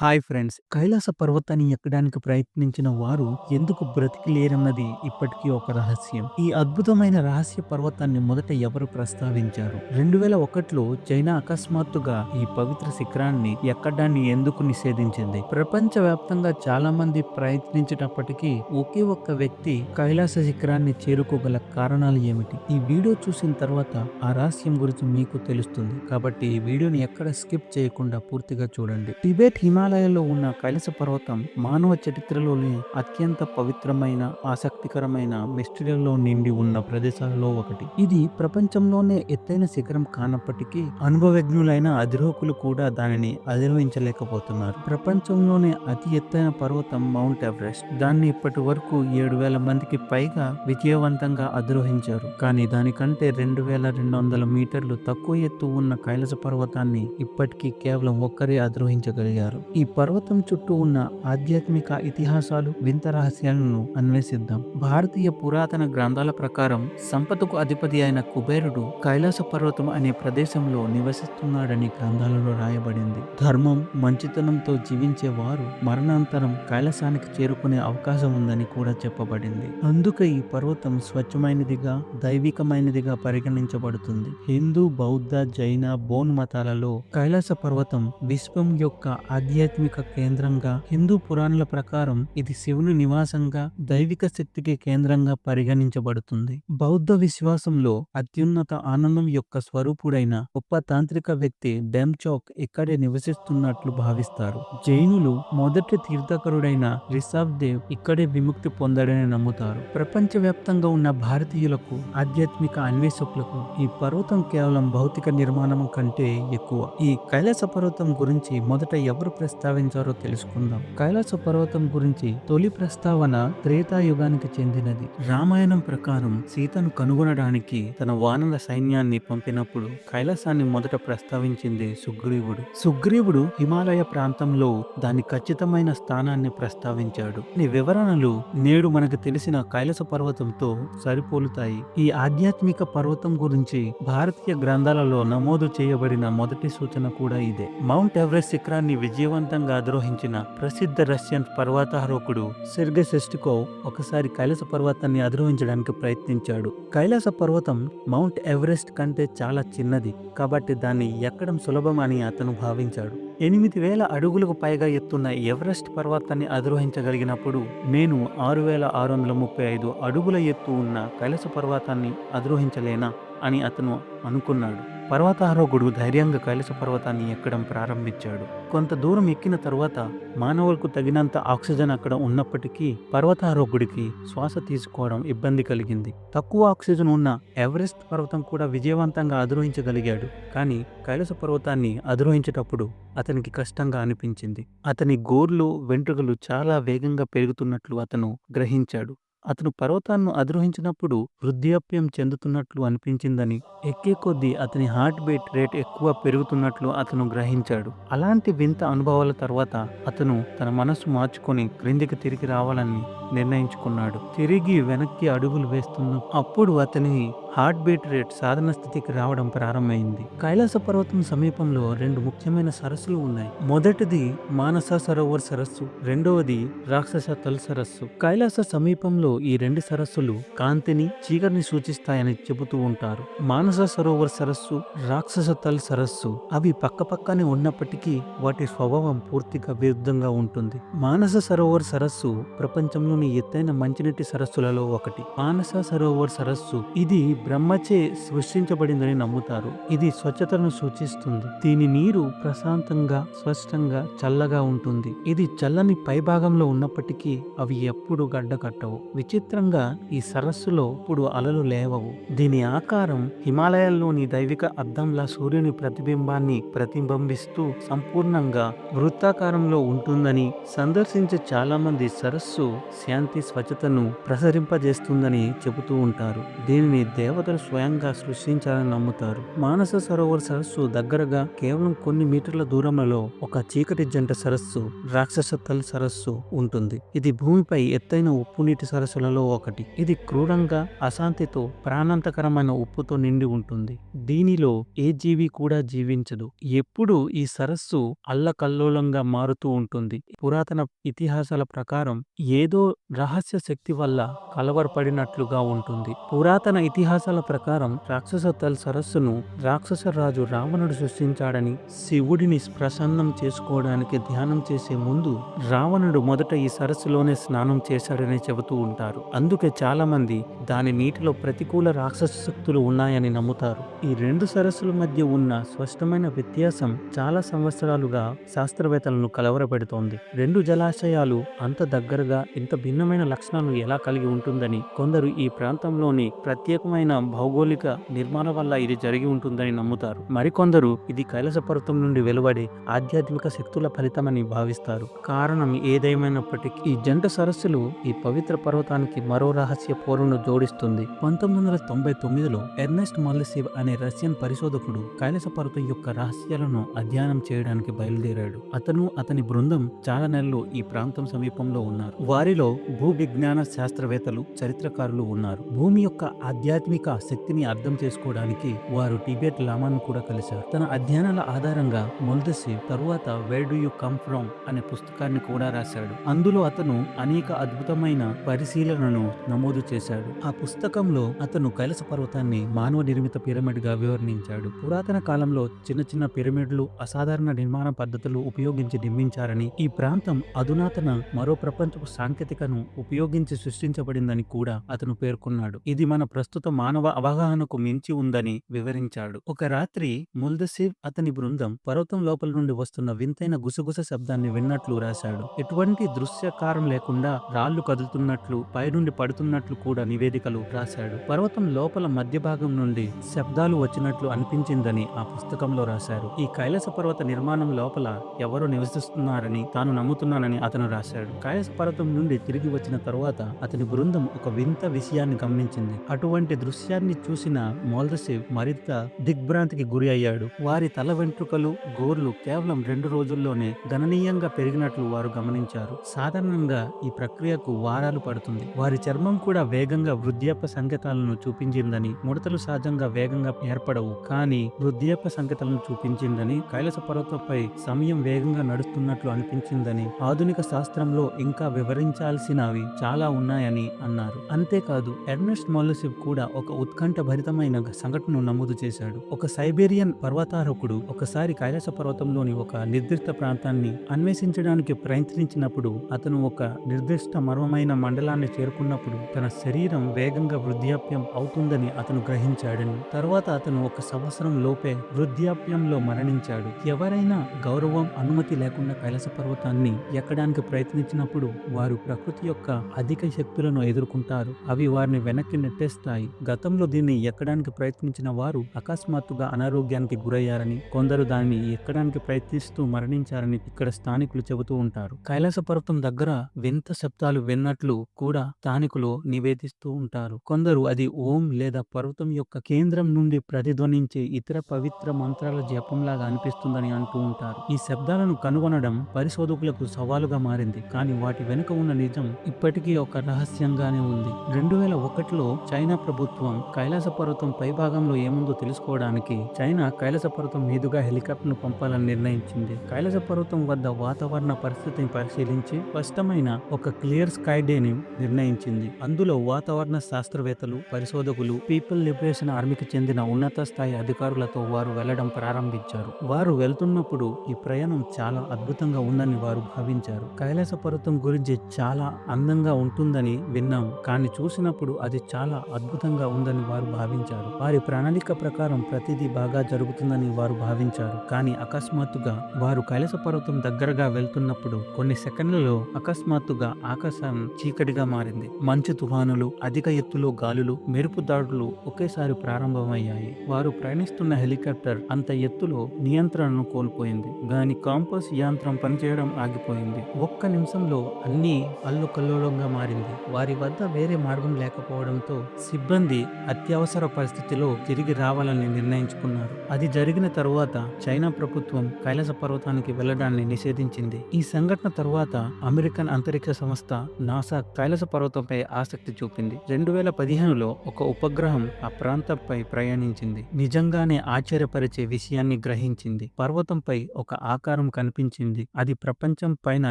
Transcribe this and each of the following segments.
Hi friends. Kailasa పర్వతాన్ని ఎక్కడానికి ప్రయత్నించిన వారు ఎందుకు బ్రతికి లేరన్నది ఇప్పటికీ ఒక రహస్యం. ఈ అద్భుతమైన రహస్య పర్వతాన్ని మొదట ఎవరు ప్రస్తావించారు? రెండు వేల ఒకటిలో చైనా అకస్మాత్తుగా ఈ పవిత్ర శిఖరాన్ని ఎక్కడాన్ని ఎందుకు నిషేధించింది? ప్రపంచ వ్యాప్తంగా చాలా మంది ప్రయత్నించేటప్పటికీ ఒకే ఒక్క వ్యక్తి కైలాస శిఖరాన్ని చేరుకోగల కారణాలు ఏమిటి? ఈ వీడియో చూసిన తర్వాత ఆ రహస్యం గురించి మీకు తెలుస్తుంది. కాబట్టి ఈ వీడియోని ఎక్కడ స్కిప్ చేయకుండా పూర్తిగా చూడండి. టిబెట్ హిమాలయాల్లో ఉన్న కైలాస పర్వతం మానవ చరిత్రలోని అత్యంత పవిత్రమైన ఆసక్తికరమైన మిస్టరీలో నిండి ఉన్న ప్రదేశాలలో ఒకటి. ఇది ప్రపంచంలోనే ఎత్తైన శిఖరం కానప్పటికీ అనుభవజ్ఞులైన అధిరోకులు కూడా దానిని అధిరోహించలేకపోతున్నారు. ప్రపంచంలోనే అతి ఎత్తైన పర్వతం మౌంట్ ఎవరెస్ట్. దాన్ని ఇప్పటి వరకు ఏడు వేల మందికి పైగా విజయవంతంగా అధిరోహించారు. కానీ దానికంటే రెండు వేల రెండు వందల మీటర్లు తక్కువ ఎత్తు ఉన్న కైలాస పర్వతాన్ని ఇప్పటికీ కేవలం ఒక్కరే అధిరోహించగలిగారు. ఈ పర్వతం చుట్టూ ఉన్న ఆధ్యాత్మిక ఇతిహాసాలు వింత రహస్యాలను అన్వేషిద్దాం. భారతీయ పురాతన గ్రంథాల ప్రకారం సంపదకు అధిపతి అయిన కుబేరుడు కైలాస పర్వతం అనే ప్రదేశంలో నివసిస్తున్నాడని గ్రంథాలలో రాయబడింది. ధర్మం మంచితనంతో జీవించే వారు మరణాంతరం కైలాసానికి చేరుకునే అవకాశం ఉందని కూడా చెప్పబడింది. అందుకే ఈ పర్వతం స్వచ్ఛమైనదిగా దైవికమైనదిగా పరిగణించబడుతుంది. హిందూ బౌద్ధ జైన బోన్ మతాలలో కైలాస పర్వతం విశ్వం యొక్క ఆధ్యాత్మిక కేంద్రంగా హిందూ పురాణాల ప్రకారం ఇది శివుని నివాసంగా దైవిక శక్తికి కేంద్రంగా పరిగణించబడుతుంది. బౌద్ధ విశ్వాసంలో అత్యున్నత ఆనందం యొక్క స్వరూపుడైన గొప్ప తాంత్రిక వ్యక్తి డెమ్చౌక్ ఇక్కడే నివసిస్తున్నట్లు భావిస్తారు. జైనులు మొదటి తీర్థకరుడైన రిషబ్ దేవ్ ఇక్కడే విముక్తి పొందాడని నమ్ముతారు. ప్రపంచవ్యాప్తంగా ఉన్న భారతీయులకు ఆధ్యాత్మిక అన్వేషకులకు ఈ పర్వతం కేవలం భౌతిక నిర్మాణం కంటే ఎక్కువ. ఈ కైలాస పర్వతం గురించి మొదట ఎవరు ప్రశ్న ప్రస్తావించారో తెలుసుకుందాం. కైలాస పర్వతం గురించి తొలి ప్రస్తావన త్రేతాయుగానికి చెందినది. రామాయణం ప్రకారం సీతను కనుగొనడానికి తన వానర సైన్యాన్ని పంపినప్పుడు కైలాసాన్ని మొదట ప్రస్తావించింది సుగ్రీవుడు. సుగ్రీవుడు హిమాలయ ప్రాంతంలో దాని ఖచ్చితమైన స్థానాన్ని ప్రస్తావించాడు. ఈ వివరణలు నేడు మనకు తెలిసిన కైలాస పర్వతంతో సరిపోలుతాయి. ఈ ఆధ్యాత్మిక పర్వతం గురించి భారతీయ గ్రంథాలలో నమోదు చేయబడిన మొదటి సూచన కూడా ఇదే. మౌంట్ ఎవరెస్ట్ శిఖరాన్ని విజయవంతంగా అధిరోహించిన ప్రసిద్ధ రష్యన్ పర్వతారోహకుడు సెర్గె సెస్టికోవ్ ఒకసారి కైలాస పర్వతాన్ని అధిరోహించడానికి ప్రయత్నించాడు. కైలాస పర్వతం మౌంట్ ఎవరెస్ట్ కంటే చాలా చిన్నది కాబట్టి దాన్ని ఎక్కడం సులభం అని అతను భావించాడు. ఎనిమిది వేల అడుగులకు పైగా ఎత్తున్న ఎవరెస్ట్ పర్వతాన్ని అధిరోహించగలిగినప్పుడు నేను ఆరు వేల ఆరు వందల ముప్పై ఐదు అడుగుల ఎత్తు ఉన్న కైలాస పర్వతాన్ని అధిరోహించలేనా అని అతను అనుకున్నాడు. పర్వతారోహకుడు ధైర్యంగా కైలాస పర్వతాన్ని ఎక్కడం ప్రారంభించాడు. కొంత దూరం ఎక్కిన తరువాత మానవులకు తగినంత ఆక్సిజన్ అక్కడ ఉన్నప్పటికీ పర్వతారోహకుడికి శ్వాస తీసుకోవడం ఇబ్బంది కలిగింది. తక్కువ ఆక్సిజన్ ఉన్న ఎవరెస్ట్ పర్వతం కూడా విజయవంతంగా అధిరోహించగలిగాడు. కానీ కైలాస పర్వతాన్ని అధిరోహించేటప్పుడు అతనికి కష్టంగా అనిపించింది. అతని గోర్లు వెంట్రుకలు చాలా వేగంగా పెరుగుతున్నట్లు అతను గ్రహించాడు. అతను పర్వతాన్ని అధిరోహించినప్పుడు వృద్ధాప్యం చెందుతున్నట్లు అనిపించిందని ఎక్కే కొద్దీ అతని హార్ట్ బీట్ రేట్ ఎక్కువ పెరుగుతున్నట్లు అతను గ్రహించాడు. అలాంటి వింత అనుభవాల తర్వాత అతను తన మనసు మార్చుకొని క్రిందికి తిరిగి రావాలని నిర్ణయించుకున్నాడు. తిరిగి వెనక్కి అడుగులు వేస్తున్న అప్పుడు అతని హార్ట్ బీట్ రేట్ సాధారణ స్థితికి రావడం ప్రారంభమైంది. కైలాస పర్వతం సమీపంలో రెండు ముఖ్యమైన సరస్సులు ఉన్నాయి. మొదటిది మానస సరోవర్ సరస్సు రెండవది రాక్షస తల్ సరస్సు. కైలాస సమీపంలో ఈ రెండు సరస్సులు కాంతిని చీకటిని సూచిస్తాయని చెబుతూ ఉంటారు. మానస సరోవర్ సరస్సు రాక్షస తల్ సరస్సు అవి పక్కపక్కనే ఉన్నప్పటికీ వాటి స్వభావం పూర్తిగా విరుద్ధంగా ఉంటుంది. మానస సరోవర్ సరస్సు ప్రపంచంలోని ఎత్తైన మంచినీటి సరస్సులలో ఒకటి. మానస సరోవర్ సరస్సు ఇది బ్రహ్మచే సృష్టించబడిందని నమ్ముతారు. ఇది స్వచ్ఛతను సూచిస్తుంది. దీని నీరు ప్రశాంతంగా స్పష్టంగా చల్లగా ఉంటుంది. ఇది చల్లని పైభాగంలో ఉన్నప్పటికీ అవి ఎప్పుడు గడ్డ కట్టవు. విచిత్రంగా ఈ సరస్సులో ఇప్పుడు అలలు లేవవు. దీని ఆకారం హిమాలయాల్లోని దైవిక అద్దంలా సూర్యుని ప్రతిబింబాన్ని ప్రతిబింబిస్తూ సంపూర్ణంగా వృత్తాకారంలో ఉంటుందని సందర్శించే చాలా మంది సరస్సు శాంతి స్వచ్ఛతను ప్రసరింపజేస్తుందని చెబుతూ ఉంటారు. దీనిని దేవతలు స్వయంగా సృష్టించాలని నమ్ముతారు. మానస సరోవర్ సరస్సు దగ్గరగా కేవలం కొన్ని మీటర్ల దూరంలో ఒక చీకటి జంట సరస్సు రాక్షస తల్ సరస్సు ఉంటుంది. ఇది భూమిపై ఎత్తైన ఉప్పు నీటి సరస్సులలో ఒకటి. ఇది క్రూరంగా అశాంతితో ప్రాణాంతకరమైన ఉప్పుతో నిండి ఉంటుంది. దీనిలో ఏ జీవి కూడా జీవించదు. ఎప్పుడు ఈ సరస్సు అల్లకల్లోలంగా మారుతూ ఉంటుంది. పురాతన ఇతిహాసాల ప్రకారం ఏదో రహస్య శక్తి వల్ల కలవరపడినట్లుగా ఉంటుంది. పురాతన ఇతిహాసాల ప్రకారం రాక్షసతల్ సరస్సును రాక్షస రాజు రావణుడు సృష్టించాడని శివుడిని ప్రసన్నం చేసుకోవడానికి ధ్యానం చేసే ముందు రావణుడు మొదట ఈ సరస్సులోనే స్నానం చేశాడని చెబుతూ ఉంటారు. అందుకే చాలా మంది దాని నీటిలో ప్రతికూల రాక్షస శక్తులు ఉన్నాయని నమ్ముతారు. ఈ రెండు సరస్సుల మధ్య ఉన్న స్పష్టమైన వ్యత్యాసం చాలా సంవత్సరాలుగా శాస్త్రవేత్తలను కలవరపెడుతోంది. రెండు జలాశయాలు అంత దగ్గరగా ఇంత భిన్నమైన లక్షణాలు ఎలా కలిగి ఉంటుందని కొందరు ఈ ప్రాంతంలోని ప్రత్యేకమైన భౌగోళిక నిర్మాణం వల్ల ఇది జరిగి ఉంటుందని నమ్ముతారు. మరికొందరు ఇది కైలాస పర్వతం నుండి వెలువడే ఆధ్యాత్మిక శక్తుల ఫలితమని భావిస్తారు. కారణం ఏదేమైనప్పటికీ ఈ జంట సరస్సులు ఈ పవిత్ర పర్వతానికి మరో రహస్య పోరును జోడిస్తుంది. పంతొమ్మిది వందల తొంభై తొమ్మిదిలో ఎర్నెస్ట్ మల్లసివ్ అనే రష్యన్ పరిశోధకుడు కైలాస పర్వతం యొక్క రహస్యాలను అధ్యయనం చేయడానికి బయలుదేరాడు. అతను అతని బృందం చాలా నెలలు ఈ ప్రాంతం సమీపంలో ఉన్నారు. వారిలో భూ విజ్ఞాన శాస్త్రవేత్తలు చరిత్రకారులు ఉన్నారు. భూమి యొక్క ఆధ్యాత్మిక శక్తిని అర్థం చేసుకోవడానికి వారు టిబెట్ లామాను కూడా కలిశారు. తన అధ్యయనాల ఆధారంగా మొల్దసి తరువాత where do you come from అనే పుస్తకాన్ని కూడా రాశాడు. అందులో అతను అనేక అద్భుతమైన పరిశీలనను నమోదు చేశాడు. ఆ పుస్తకంలో అతను కైలస పర్వతాన్ని మానవ నిర్మిత పిరమిడ్గా వివరించాడు పురాతన కాలంలో చిన్న చిన్న పిరమిడ్లు అసాధారణ నిర్మాణ పద్ధతులు ఉపయోగించి నిర్మించారని ఈ ప్రాంతం అధునాతన మరో ప్రపంచపు సాంకేతికను ఉపయోగించి సృష్టించబడిందని కూడా అతను పేర్కొన్నాడు. ఇది మన ప్రస్తుత మానవ అవగాహనకు మించి ఉందని వివరించాడు. ఒక రాత్రి ముల్దసివ్ అతని బృందం పర్వతం లోపల నుండి వస్తున్న వింతైన గుసగుస శబ్దాన్ని విన్నట్లు రాశాడు. ఎటువంటి దృశ్యకారం లేకుండా రాళ్ళు కదులుతున్నట్లు పైనుండి పడుతున్నట్లు కూడా నివేదికలు రాశాడు. పర్వతం లోపల మధ్య భాగం నుండి శబ్దాలు వచ్చినట్లు అనిపించిందని ఆ పుస్తకంలో రాశారు. ఈ కైలాస పర్వత నిర్మాణం లోపల ఎవరు నివసిస్తున్నారని తాను నమ్ముతున్నానని అతను రాశాడు. కైలాస పర్వతం నుండి తిరిగి వచ్చిన తరువాత అతని బృందం ఒక వింత విషయాన్ని గమనించింది. అటువంటి దృశ్యాన్ని చూసిన మోల్దసేవ్ మరింత దిగ్భ్రాంతికి గురి అయ్యాడు. వారి తల వెంట్రుకలు గోర్లు కేవలం రెండు రోజుల్లోనే గణనీయంగా పెరిగినట్లు వారు గమనించారు. సాధారణంగా ఈ ప్రక్రియకు వారాలు పడుతుంది. వారి చర్మం కూడా వేగంగా వృద్ధాప్య సంకేతాలను చూపించిందని ముడతలు సహజంగా వేగంగా ఏర్పడవు కానీ వృద్ధాప్య సంకేతాలను చూపించిందని కైలాస పర్వతంపై సమయం వేగంగా నడుస్తున్నట్లు అనిపించిందని ఆధునిక శాస్త్రంలో ఇంకా వివరించాల్సినవి చాలా ఉన్నాయని అన్నారు. అంతేకాదు ఎర్నెస్ట్ మొల్లసివ్ కూడా ఒక ఉత్కంఠ భరితమైన సంఘటనను నమోదు చేశాడు. ఒక సైబేరియన్ పర్వతారోహకుడు ఒకసారి కైలాస పర్వతంలోని ఒక నిర్దిష్ట ప్రాంతాన్ని అన్వేషించడానికి ప్రయత్నించినప్పుడు అతను ఒక నిర్దిష్ట మర్మమైన మండలాన్ని చేరుకున్నప్పుడు తన శరీరం వేగంగా వృద్ధాప్యం అవుతుందని అతను గ్రహించాడని తర్వాత అతను ఒక సంవత్సరం లోపే వృద్ధాప్యంలో మరణించాడు. ఎవరైనా గౌరవం అనుమతి లేకుండా కైలాస పర్వతాన్ని ఎక్కడానికి ప్రయత్నించినప్పుడు వారు ప్రకృతి యొక్క అధిక శక్తులను ఎదుర్కొంటారు. అవి వారిని వెనక్కి నెట్టేస్తాయి. గత గతంలో దీన్ని ఎక్కడానికి ప్రయత్నించిన వారు అకస్మాత్తుగా అనారోగ్యానికి గురయ్యారని కొందరు దానిని ఎక్కడానికి ప్రయత్నిస్తూ మరణించారని ఇక్కడ స్థానికులు చెబుతూ ఉంటారు. కైలాస పర్వతం దగ్గర వింత శబ్దాలు విన్నట్లు కూడా స్థానికులు నివేదిస్తూ ఉంటారు. కొందరు అది ఓం లేదా పర్వతం యొక్క కేంద్రం నుండి ప్రతిధ్వనించే ఇతర పవిత్ర మంత్రాల జపంలాగా అనిపిస్తుందని అంటూ ఉంటారు. ఈ శబ్దాలను కనుగొనడం పరిశోధకులకు సవాలుగా మారింది కానీ వాటి వెనుక ఉన్న నిజం ఇప్పటికీ ఒక రహస్యంగానే ఉంది. రెండు వేల ఒకటిలో చైనా ప్రభుత్వం కైలాస పర్వతం పైభాగంలో ఏముందో తెలుసుకోవడానికి చైనా కైలాస పర్వతం మీదుగా హెలికాప్టర్ను పంపాలని నిర్ణయించింది. కైలాస పర్వతం వద్ద వాతావరణ పరిస్థితిని పరిశీలించి స్పష్టమైన ఒక క్లియర్ స్కై డేని నిర్ణయించింది. అందులో వాతావరణ శాస్త్రవేత్తలు పరిశోధకులు పీపుల్ లిబరేషన్ ఆర్మీకి చెందిన ఉన్నత స్థాయి అధికారులతో వారు వెళ్ళడం ప్రారంభించారు. వారు వెళ్తున్నప్పుడు ఈ ప్రయాణం చాలా అద్భుతంగా ఉందని వారు భావించారు. కైలాస పర్వతం గురించి చాలా అందంగా ఉంటుందని విన్నాం. కానీ చూసినప్పుడు అది చాలా అద్భుతంగా ఉందని వారు భావించారు. వారి ప్రణాళిక ప్రకారం ప్రతిదీ బాగా జరుగుతుందని వారు భావించారు. కానీ అకస్మాత్తుగా వారు కైలాస పర్వతం దగ్గరగా వెళ్తున్నప్పుడు కొన్ని సెకండ్లలో అకస్మాత్తుగా ఆకాశం చీకటిగా మారింది. మంచు తుఫానులు అధిక ఎత్తులో గాలులు మెరుపు దాడులు ఒకేసారి ప్రారంభమయ్యాయి. వారు ప్రయాణిస్తున్న హెలికాప్టర్ అంత ఎత్తులో నియంత్రణను కోల్పోయింది. దాని కాంపస్ యంత్రం పనిచేయడం ఆగిపోయింది. ఒక్క నిమిషంలో అన్ని అల్లుకల్లోలంగా మారింది. వారి వద్ద వేరే మార్గం లేకపోవడంతో సిబ్బంది నుండి అత్యవసర పరిస్థితిలో తిరిగి రావాలని నిర్ణయించుకున్నారు. అది జరిగిన తరువాత చైనా ప్రభుత్వం కైలాస పర్వతానికి వెళ్ళడాన్ని నిషేధించింది. ఈ సంఘటన తరువాత అమెరికన్ అంతరిక్ష సంస్థ నాసా కైలాస పర్వతంపై ఆసక్తి చూపింది. రెండు వేల పదిహేనులో ఒక ఉపగ్రహం ఆ ప్రాంతంపై ప్రయాణించింది. నిజంగానే ఆశ్చర్యపరిచే విషయాన్ని గ్రహించింది. పర్వతంపై ఒక ఆకారం కనిపించింది. అది ప్రపంచం పైన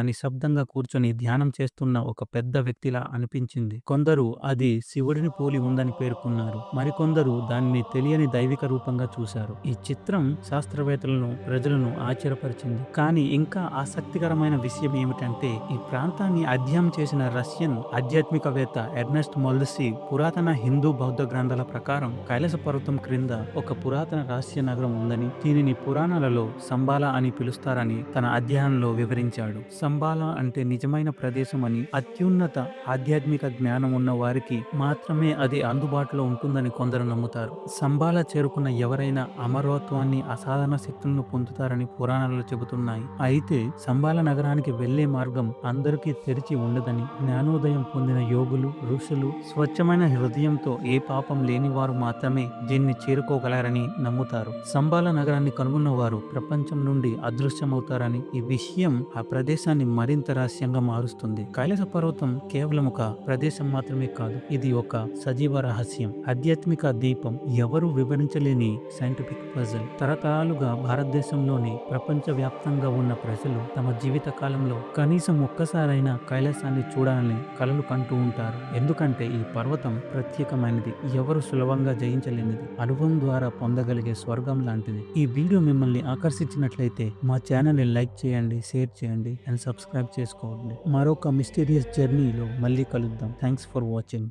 నిశ్శబ్దంగా కూర్చొని ధ్యానం చేస్తున్న ఒక పెద్ద వ్యక్తిలా అనిపించింది. కొందరు అది శివుడిని పోలి ఉందని పేరు పేర్కొన్నారు మరికొందరు దానిని తెలియని దైవిక రూపంగా చూశారు. ఈ చిత్రం శాస్త్రవేత్తలను ప్రజలను ఆశ్చర్యపరిచింది. కానీ ఇంకా ఆసక్తికరమైన విషయం ఏమిటంటే ఈ ప్రాంతాన్ని అధ్యయనం చేసిన రష్యన్ ఆధ్యాత్మికవేత్త ఎర్నెస్ట్ మొల్దసి పురాతన హిందూ బౌద్ధ గ్రంథాల ప్రకారం కైలాస పర్వతం క్రింద ఒక పురాతన రహస్య నగరం ఉందని దీనిని పురాణాలలో సంబాల అని పిలుస్తారని తన అధ్యయనంలో వివరించాడు. సంబాల అంటే నిజమైన ప్రదేశం అని అత్యున్నత ఆధ్యాత్మిక జ్ఞానం ఉన్న వారికి మాత్రమే అది అందుబాటులో ఉంటుందని కొందరు నమ్ముతారు. సంబాల చేరుకున్న ఎవరైనా అమరత్వాన్ని అసాధారణ శక్తులను పొందుతారని పురాణాలు చెబుతున్నాయి. అయితే సంబాల నగరానికి వెళ్ళే మార్గం అందరికీ తెరిచి ఉండదని జ్ఞానోదయం పొందిన యోగులు ఋషులు స్వచ్ఛమైన హృదయంతో ఏ పాపం లేని వారు మాత్రమే దీన్ని చేరుకోగలరని నమ్ముతారు. సంబాల నగరాన్ని కనుగొన్న వారు ప్రపంచం నుండి అదృశ్యమవుతారని ఈ విషయం ఆ ప్రదేశాన్ని మరింత రహస్యంగా మారుస్తుంది. కైలాస పర్వతం కేవలం ఒక ప్రదేశం మాత్రమే కాదు ఇది ఒక సజీవ రహస్యం. ఆధ్యాత్మిక దీపం ఎవరు వివరించలేని సైంటిఫిక్ పజల్ తరతరాలుగా భారతదేశంలోని ప్రపంచ వ్యాప్తంగా ఉన్న ప్రజలు తమ జీవిత కాలంలో కనీసం ఒక్కసారైనా కైలాసాన్ని చూడాలని కలలు కంటూ ఉంటారు. ఎందుకంటే ఈ పర్వతం ప్రత్యేకమైనది. ఎవరు సులభంగా జయించలేనిది. అనుభవం ద్వారా పొందగలిగే స్వర్గం లాంటిది. ఈ వీడియో మిమ్మల్ని ఆకర్షించినట్లయితే మా ఛానల్ని లైక్ చేయండి షేర్ చేయండి అండ్ సబ్స్క్రైబ్ చేసుకోండి. మరొక మిస్టీరియస్ జర్నీలో మళ్ళీ కలుద్దాం. Thanks for watching.